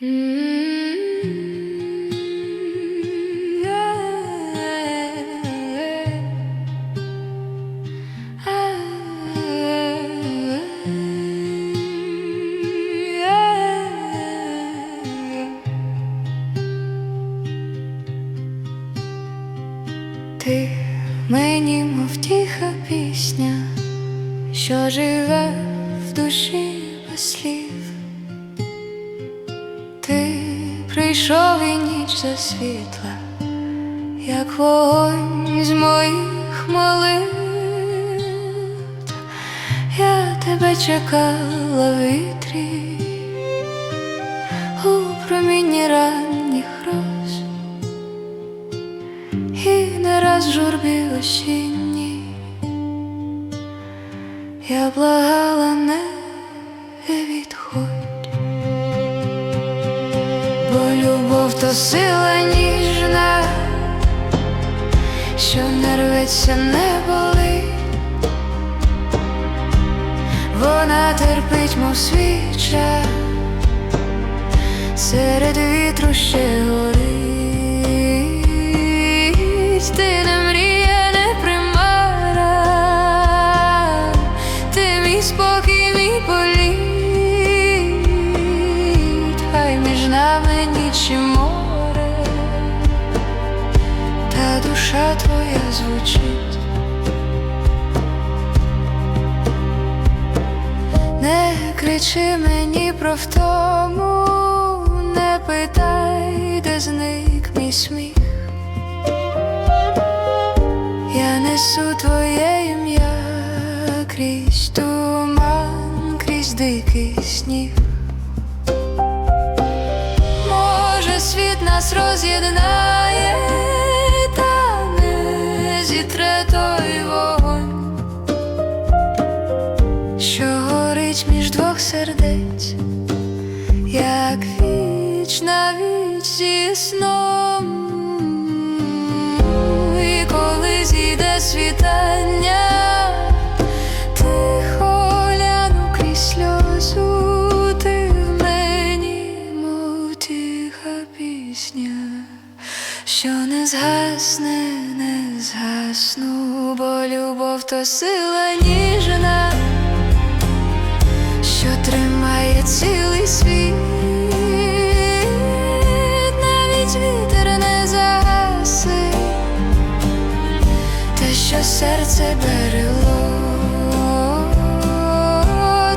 Ти мені мов тиха пісня, що живе в душі слів. Ти прийшов і ніч засвітла, як вогонь з моїх молитв. Я тебе чекала вітрі, у промінні ранніх роз. І не раз журбі осінній то сила ніжна, що не рветься, не болить, вона терпить, мов свіча, серед вітру ще горить. Ти не мрія, не примара, ти мій спокій, мій політ, хай між нами ніч душа твоя звучить. Не кричи мені про втому, не питай, де зник мій сміх. Я несу твоє ім'я крізь туман, крізь дикий сніг. Може, світ нас роз'єднає, сердець, як вічна віч зі сном. І коли зійде світання, тихо гляну крізь сльозу, мені, тиха пісня, що не згасне, не згасну, бо любов то сила ніжна, серце берело,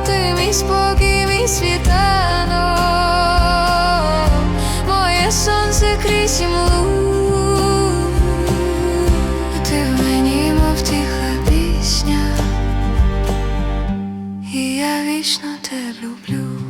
ти мій спокій, мій світанок, моє сонце крізь імлу, ти в мені, мов тиха пісня, і я вічно тебе люблю.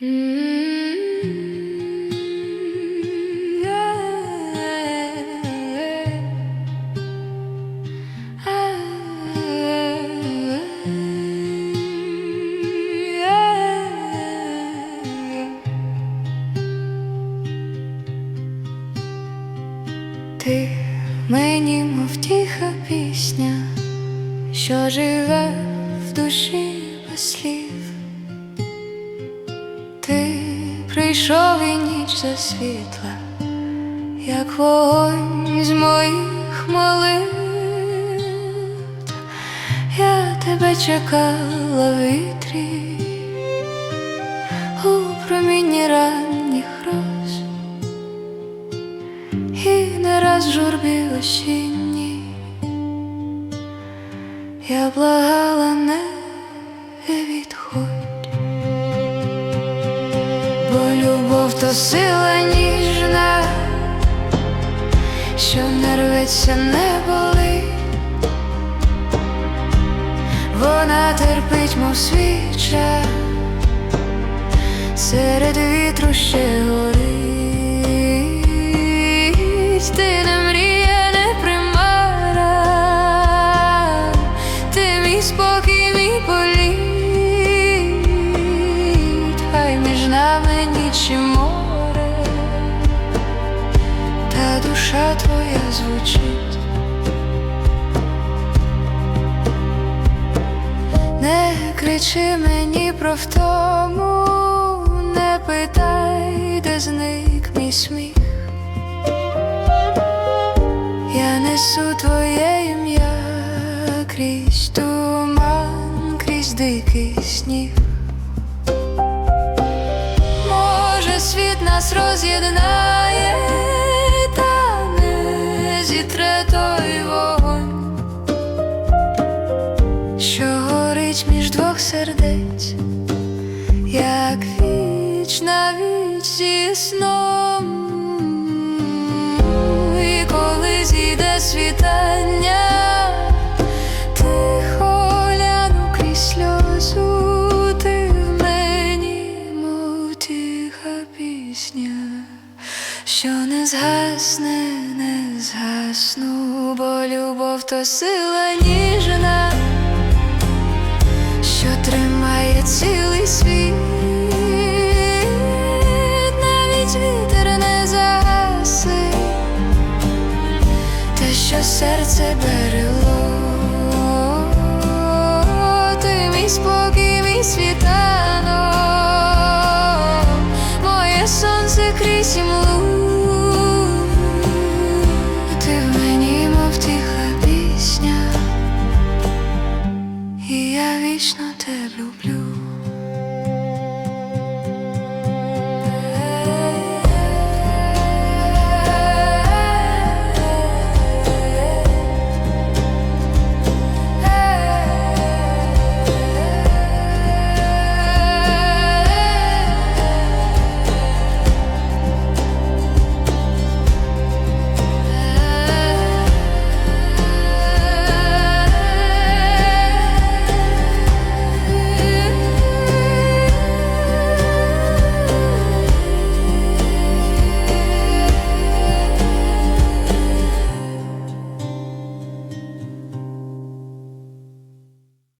Ти мені мов тиха пісня, що живе в душі слів. Ти прийшов і ніч засвітла, як вогонь з моїх молитв. Я тебе чекала вітрі, любов то сила ніжна, що нерветься, не боли, вона терпить, мов свіча, серед вітру ще горить. Звучить. Не кричи мені про втому, не питай, де зник мій сміх. Я несу твоє ім'я крізь туман, крізь дикий сніг. Може, світ нас роз'єднає, зітре той вогонь, що горить між двох сердець, як віч на віч зі сном. І коли зійде світання, то сила ніжна, що тримає цілий світ, навіть вітер не загаси, те, що серце берело, ти мій спокій. вічно те люблю.